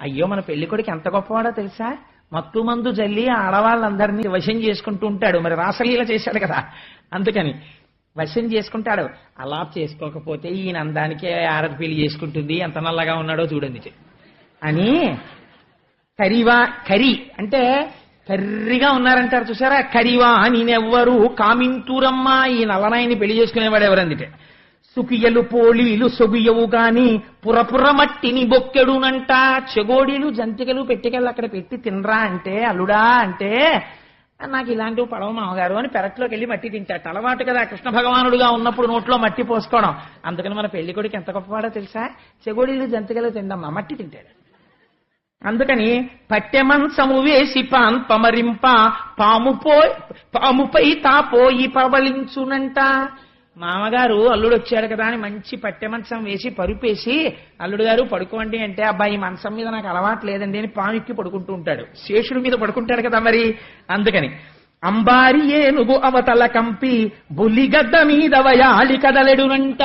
అయ్యో మన పెళ్ళి కొడుకు ఎంత గొప్పవాడో తెలుసా? మత్తు మందు జల్లి ఆడవాళ్ళందరినీ వశం చేసుకుంటూ ఉంటాడు. మరి రాసలీల చేశాడు కదా. అందుకని వశం చేసుకుంటాడు. అలా చేసుకోకపోతే ఈయన అందానికే ఆడది పెళ్ళి చేసుకుంటుంది? ఎంత నల్లగా ఉన్నాడో చూడండి. అని కరివా కరి అంటే కర్రిగా ఉన్నారంటారు చూసారా? కరివా నేనెవ్వరు కామింటూరమ్మా ఈ నల్లనాయని పెళ్ళి చేసుకునేవాడు ఎవరందిటే? సుకియలు పోలీలు సొగియవు గాని పురపుర మట్టిని బొక్కెడునంట. చెగోడీలు జంతికలు పెట్టికెళ్ళు అక్కడ పెట్టి తినరా అంటే అల్లుడా అంటే నాకు ఇలాంటివి పడవ మామగారు అని పెరట్లోకి వెళ్ళి మట్టి తింటాడు అలవాటు కదా కృష్ణ భగవానుడుగా ఉన్నప్పుడు నోట్లో మట్టి పోసుకోవడం. అందుకని మన పెళ్ళి కొడుకు ఎంత గొప్పవాడో తెలుసా? చెగోడీలు జంతికలు తిండమ్మా మట్టి తింటాడు. అందుకని పట్టెమంచము వేసి పాన్ పమరింప పాము పో పాముపై తాపోయి పవలించునంట. మామగారు అల్లుడు వచ్చాడు కదా అని మంచి పట్టె మంచం వేసి పరుపేసి అల్లుడు గారు పడుకోండి అంటే అబ్బాయి మంచం మీద నాకు అలవాటు లేదండి అని పామిక్కి పడుకుంటూ ఉంటాడు. శేషుడి మీద పడుకుంటాడు కదా మరి? అందుకని. అంబారి ఏనుగు అవతల కంపి బుల్లిగడ్డ మీద వయాలి కదలెడునంట.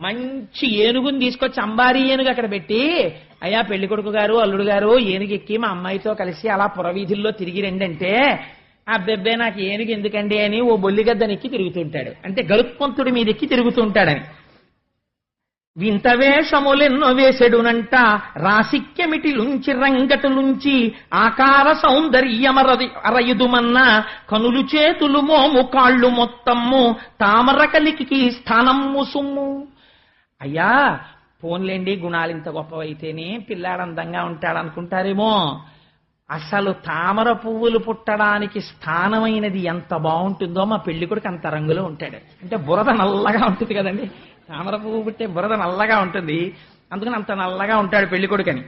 మంచి ఏనుగుని తీసుకొచ్చి అంబారి ఏనుగు అక్కడ పెట్టి అయ్యా పెళ్ళి కొడుకు గారు అల్లుడు గారు ఏనుగు ఎక్కి మా అమ్మాయితో కలిసి అలా పురవీధుల్లో తిరిగి ఆ అబ్బెబ్బే నాకు ఏనుగు ఎందుకండి అని ఓ బొల్లిగద్దనెక్కి తిరుగుతుంటాడు. అంటే గరుత్పంతుడి మీద ఎక్కి తిరుగుతుంటాడని. వింత వేషములెన్నో వేసెడునంట రాసిక్యమిటిలుంచి రంగటులుంచి ఆకార సౌందర్యమరది అరయుదుమన్న కనులు చేతులు మోము కాళ్ళు మొత్తము తామర కలికి స్థానము సుమ్ము. అయ్యా పోన్లేండి గుణాలు ఇంత గొప్పవైతేనే పిల్లాడు అందంగా ఉంటాడనుకుంటారేమో. అసలు తామర పువ్వులు పుట్టడానికి స్థానమైనది ఎంత బాగుంటుందో మా పెళ్ళి కొడుకు అంత రంగులో ఉంటాడు. అంటే బురద నల్లగా ఉంటుంది కదండి. తామర పువ్వు పుట్టే బురద నల్లగా ఉంటుంది. అందుకని అంత నల్లగా ఉంటాడు పెళ్ళి కొడుకని.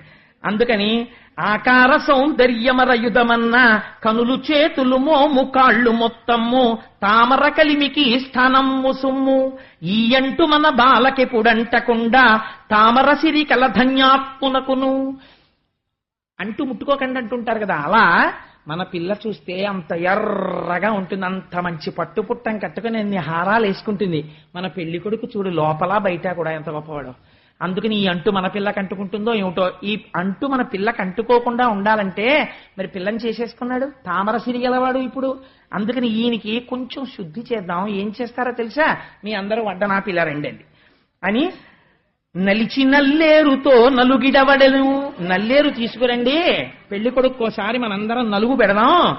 అందుకని ఆకార సౌందర్యమరయుధమన్న కనులు చేతులు మోము కాళ్ళు మొత్తము తామర కలిమికి స్థానము సుమ్ము. ఈ అంటు మన బాలకెపుడంటకుండా తామర సిరి కల ధన్యాత్మునకును అంటూ ముట్టుకోకండి అంటుంటారు కదా. అలా మన పిల్ల చూస్తే అంత ఎర్రగా ఉంటుంది. అంత మంచి పట్టు పుట్టం కట్టుకుని అన్ని హారాలు వేసుకుంటుంది. మన పెళ్ళి కొడుకు చూడు లోపల బయట కూడా ఎంత గొప్పవాడు. అందుకని ఈ అంటు మన పిల్లకి అంటుకుంటుందో ఏమిటో ఈ అంటు మన పిల్లకి అంటుకోకుండా ఉండాలంటే మరి పిల్లని చేసేసుకున్నాడు? తామర సిరిగలవాడు ఇప్పుడు. అందుకని ఈయనకి కొంచెం శుద్ధి చేద్దాం. ఏం చేస్తారో తెలుసా? మీ అందరూ వడ్డనా పిల్ల రండండి అని నలిచి నల్లేరుతో నలుగిడవడను. నల్లేరు తీసుకురండి. పెళ్ళి కొడుక్కోసారి మనందరం నలుగు పెడదాం.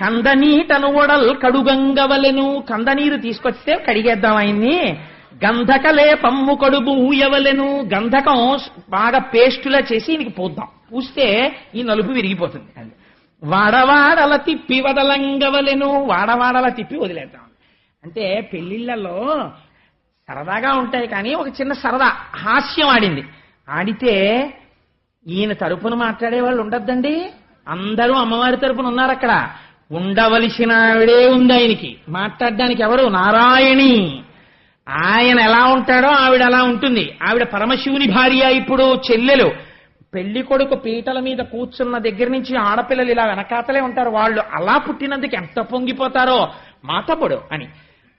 కందనీటను ఒడల్ కడుగంగవలెను. కందనీరు తీసుకొస్తే కడిగేద్దాం ఆయన్ని. గంధకలే పమ్ము కడుపు ఊయవలెను. గంధకం బాగా పేస్టులా చేసి ఈయనకి పోద్దాం. పూస్తే ఈ నలుపు విరిగిపోతుంది. అది వాడవాడల తిప్పి వదలంగవలెను. వాడవాడల తిప్పి వదిలేద్దాం. అంటే పెళ్ళిళ్ళలో సరదాగా ఉంటాయి కానీ ఒక చిన్న సరదా హాస్యం ఆడింది. ఆడితే ఈయన తరపున మాట్లాడే వాళ్ళు ఉండద్దండి. అందరూ అమ్మవారి తరపున ఉన్నారు అక్కడ. ఉండవలసిన ఆవిడే ఉంది ఆయనకి. మాట్లాడడానికి ఎవరు? నారాయణి. ఆయన ఎలా ఉంటాడో ఆవిడ అలా ఉంటుంది. ఆవిడ పరమశివుని భార్య ఇప్పుడు చెల్లెలు. పెళ్ళి కొడుకు పీటల మీద కూర్చున్న దగ్గర నుంచి ఆడపిల్లలు ఇలా వెనకాతలే ఉంటారు. వాళ్ళు అలా పుట్టినందుకు ఎంత పొంగిపోతారో మా అని.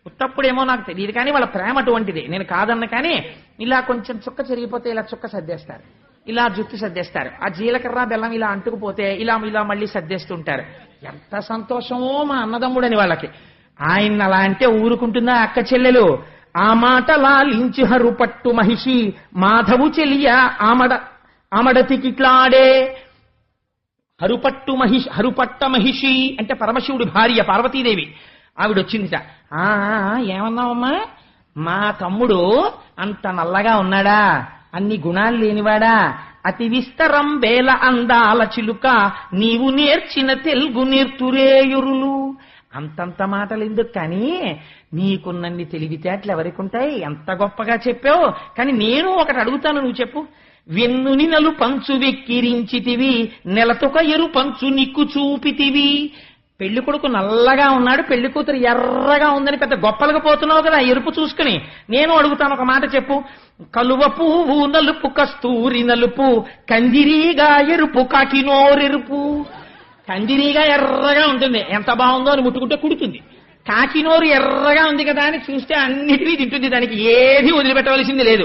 ఉత్తప్పుడేమో నాకు తెలియదు కానీ వాళ్ళ ప్రేమ అటువంటిది. నేను కాదన్న కానీ ఇలా కొంచెం చుక్క చెరిగిపోతే ఇలా చుక్క సర్దేస్తారు. ఇలా జుట్టు సర్దేస్తారు. ఆ జీలకర్ర బెల్లం ఇలా అంటుకుపోతే ఇలా ఇలా మళ్ళీ సర్దేస్తుంటారు. ఎంత సంతోషమో మా అన్నదమ్ముడని వాళ్ళకి. ఆయన అలా అంటే ఊరుకుంటుందా అక్క చెల్లెలు. ఆ మాట లాలించి హరు పట్టు మహిషి మాధవు చెలియ ఆమడ ఆమడతికిట్లాడే హరుపట్టు మహిషి హరుపట్ట మహిషి అంటే పరమశివుడి భార్య పార్వతీదేవి. ఆవిడ వచ్చిందిట "ఆ, ఏమన్నావమ్మా? మా తమ్ముడు అంత నల్లగా ఉన్నాడా? అన్ని గుణాలు లేనివాడా? అతి విస్తరం వేల అందాల చిలుక నీవు నేర్చిన తెలుగు నేర్తురేయురులు అంతంత మాటలు ఎందుకు కానీ నీకున్నన్ని తెలివితేటలు ఎవరికి ఉంటాయి ఎంత గొప్పగా చెప్పావు? కానీ నేను ఒకటి అడుగుతాను నువ్వు చెప్పు. వెన్నుని నలు పంచు వెక్కిరించితివి నెలతొక ఎరు పంచు నిక్కు చూపితివి పెళ్ళి కొడుకు నల్లగా ఉన్నాడు పెళ్ళి కూతురు ఎర్రగా ఉందని పెద్ద గొప్పలకు పోతున్నావు కదా ఎరుపు చూసుకుని. నేను అడుగుతాను ఒక మాట చెప్పు. కలువ పువ్వు నలుపు కస్తూరి నలుపు కందిరీగా ఎరుపు కాకినోరెరుపు కందిరీగా ఎర్రగా ఉంటుంది. ఎంత బాగుందో అని ముట్టుకుంటే కుడుతుంది. కాకినోరు ఎర్రగా ఉంది కదా అని చూస్తే అన్నిటినీ తింటుంది. దానికి ఏది వదిలిపెట్టవలసింది లేదు.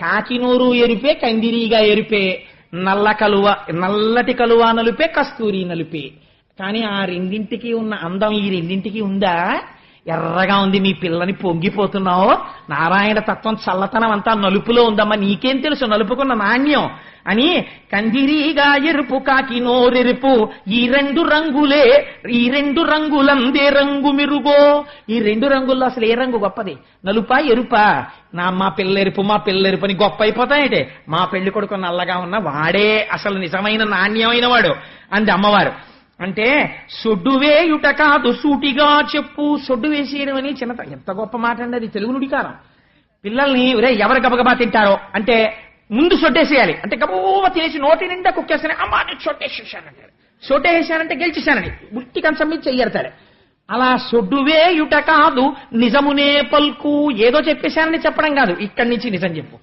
కాకినోరు ఎరుపే కందిరీగా ఎరుపే. నల్ల కలువ నల్లటి కలువ నలుపే కస్తూరి నలుపే. కానీ ఆ రెండింటికి ఉన్న అందం ఈ రెండింటికి ఉందా? ఎర్రగా ఉంది మీ పిల్లని పొంగిపోతున్నావు. నారాయణ తత్వం చల్లతనం అంతా నలుపులో ఉందమ్మా నీకేం తెలుసు? నలుపుకున్న నాణ్యం అని కందిరీగా ఎరుపు కాకి నోరెరుపు. ఈ రెండు రంగులే ఈ రెండు రంగులందే రంగు మిరుగో. ఈ రెండు రంగుల్లో అసలు ఏ రంగు గొప్పది? నలుపా ఎరుపా? నా మా పిల్లెరుపు మా పిల్లెరుపు అని గొప్ప అయిపోతాయంటే మా పెళ్ళి కొడుకు నల్లగా ఉన్న వాడే అసలు నిజమైన నాణ్యమైన వాడు. అంది అమ్మవారు. అంటే సొడ్డు వేయుట కాదు సూటిగా చెప్పు. సొడ్డు వేసేయడం అని చిన్నత ఎంత గొప్ప మాట అండి అది తెలుగు నుడికారం. పిల్లల్ని రే ఎవరు గబగబా తింటారో? అంటే ముందు సొట్టేసేయాలి. అంటే గబోవ తినేసి నోటి నిండా కుక్కేస్తానే అమ్మా నేను సొట్టేసేసానంటాడు సొట్టేసానంటే గెలిచేశానని ఉట్టి కంచం మీద చెయ్యడతాడు అలా సొడ్డు వేయుట కాదు నిజమునే పల్కు. ఏదో చెప్పేశానని చెప్పడం కాదు. ఇక్కడి నుంచి నిజం చెప్పు.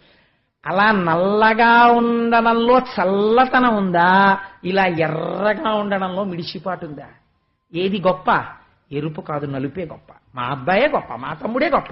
అలా నల్లగా ఉండడంలో చల్లతనం ఉందా? ఇలా ఎర్రగా ఉండడంలో మిడిసిపాటు ఉందా ఏది గొప్ప? ఎరుపు కాదు నలుపే గొప్ప. మా అబ్బాయే గొప్ప మా తమ్ముడే గొప్ప.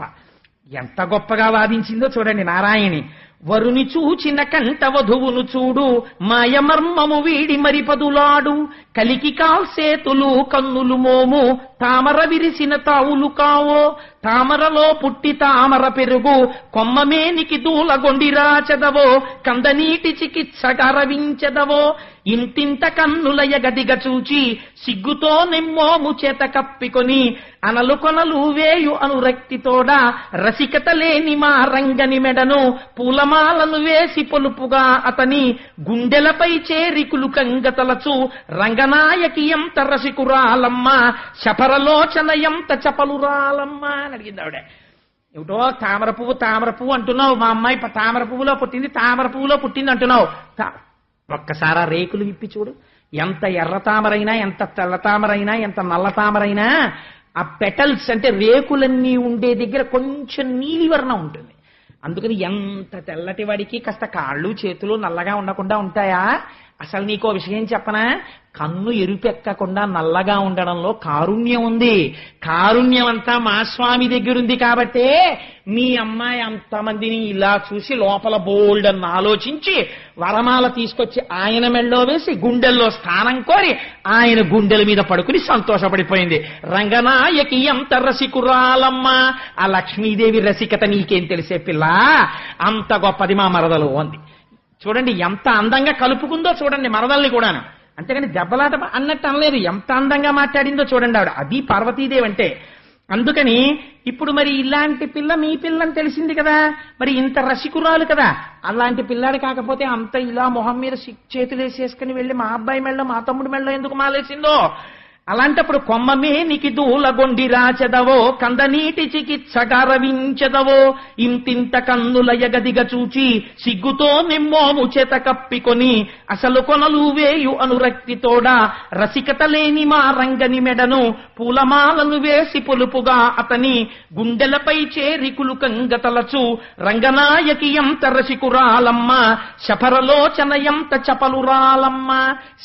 ఎంత గొప్పగా వాదించిందో చూడండి నారాయణి. వరుని చూచిన కంట వధువును చూడు మాయమర్మము వీడి మరిపదులాడు. కలికి కాల్సేతులు కన్నులు మోము తామర విరిసిన తావులు కావో తామరలో పుట్టి తామర పెరుగు కొమ్మమేనికి దూలగొండిరా చెదవో కందనీటి చికిత్స గరవించెదవో ఇంతింత కన్నుల ఎగదిగ చూచి సిగ్గుతో నిమ్మోము చేత కప్పికొని అనలు కొనలు వేయు అనురక్తితోడ రసికత లేని మా రంగని మెడను పూలమాలను వేసి పొలుపుగా అతని గుండెలపై చేరికులు కంగతలచు రంగనాయకి ఎంత రసికురాలమ్మ పరలోచన ఎంత చపలురాలమ్మా అని అడిగింది ఆవిడ. ఏమిటో తామర పువ్వు తామర పువ్వు అంటున్నావు మా అమ్మాయి తామర పువ్వులో పుట్టింది తామర పువ్వులో పుట్టింది అంటున్నావు. తా- ఒక్కసారి రేకులు విప్పి చూడు. ఎంత ఎర్ర తామరైనా ఎంత తెల్ల తామరైనా ఎంత నల్ల తామరైనా ఆ పెటల్స్ అంటే రేకులన్నీ ఉండే దగ్గర కొంచెం నీలివర్ణం ఉంటుంది. అందుకని ఎంత తెల్లటి వాడికి కాస్త కాళ్ళు చేతులు నల్లగా ఉండకుండా ఉంటాయా? అసలు నీకో విషయం చెప్పనా? కన్ను ఎరుపెక్కకుండా నల్లగా ఉండడంలో కారుణ్యం ఉంది. కారుణ్యం అంతా మా స్వామి దగ్గరుంది కాబట్టే మీ అమ్మాయి అంతమందిని ఇలా చూసి లోపల బోల్డ్ అని ఆలోచించి వరమాల తీసుకొచ్చి ఆయన మెళ్ళో వేసి గుండెల్లో స్థానం కోరి ఆయన గుండెల మీద పడుకుని సంతోషపడిపోయింది. రంగనాయకి ఎంత రసికురాలమ్మ! ఆ లక్ష్మీదేవి రసికత నీకేం తెలిసే పిల్ల? అంత గొప్పది మా మరదలు అంది చూడండి ఎంత అందంగా కలుపుకుందో చూడండి మరదల్ని కూడాను. అంతేగాని దెబ్బలాట అన్నట్టు అనలేదు. ఎంత అందంగా మాట్లాడిందో చూడండి ఆవిడ. అది పార్వతీదేవి అంటే. అందుకని ఇప్పుడు మరి ఇలాంటి పిల్ల మీ పిల్లని తెలిసింది కదా. మరి ఇంత రసికురాలు కదా. అలాంటి పిల్లాడు కాకపోతే అంత ఇలా మొహం మీద చేతులు వేసేసుకుని వెళ్ళి మా అబ్బాయి మెళ్ళ మా తమ్ముడి మెళ్ళ ఎందుకు మాలేసిందో? అలాంటప్పుడు కొమ్మమే నికి దూలగొండి రాచెదవో కందనీటి చికిత్స గరవించెదవో ఇంతింత కన్నుల ఎగదిగ చూచి సిగ్గుతో నిమ్మోము చేత కప్పికొని అసలు కొనలు వేయు అనురక్తితోడా. రసికత లేని మా రంగని మెడను పూలమాలను వేసి పొలుపుగా అతని గుండెలపై చేరి కులుకంగతలచు రంగనాయకి ఎంత రసికురాలమ్మ. శపరలోచన ఎంత చపలురాలమ్మ.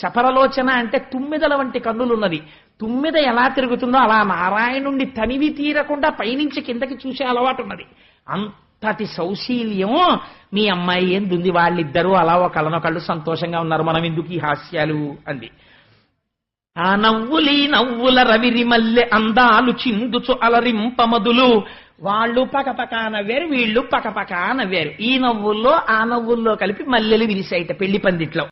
శపరలోచన అంటే తుమ్మిదల వంటి కన్నులున్నది. తుమ్మిద ఎలా తిరుగుతుందో అలా నారాయణుండి తనివి తీరకుండా పైనుంచి కిందకి చూసే అలవాటు ఉన్నది. అంతటి సౌశీల్యం మీ అమ్మాయి ఎందుంది? వాళ్ళిద్దరూ అలా ఒకళ్ళనొకళ్ళు సంతోషంగా ఉన్నారు. మనం ఎందుకు ఈ హాస్యాలు? అంది. ఆ నవ్వులి నవ్వుల రవిరి మల్లె అందాలు చిందుచు అలరింపమదులు. వాళ్ళు పకపక నవ్వారు వీళ్ళు పకపక నవ్వారు ఈ నవ్వుల్లో ఆ నవ్వుల్లో కలిపి మల్లెలు విరిసాయిట పెళ్ళి పందిట్లో.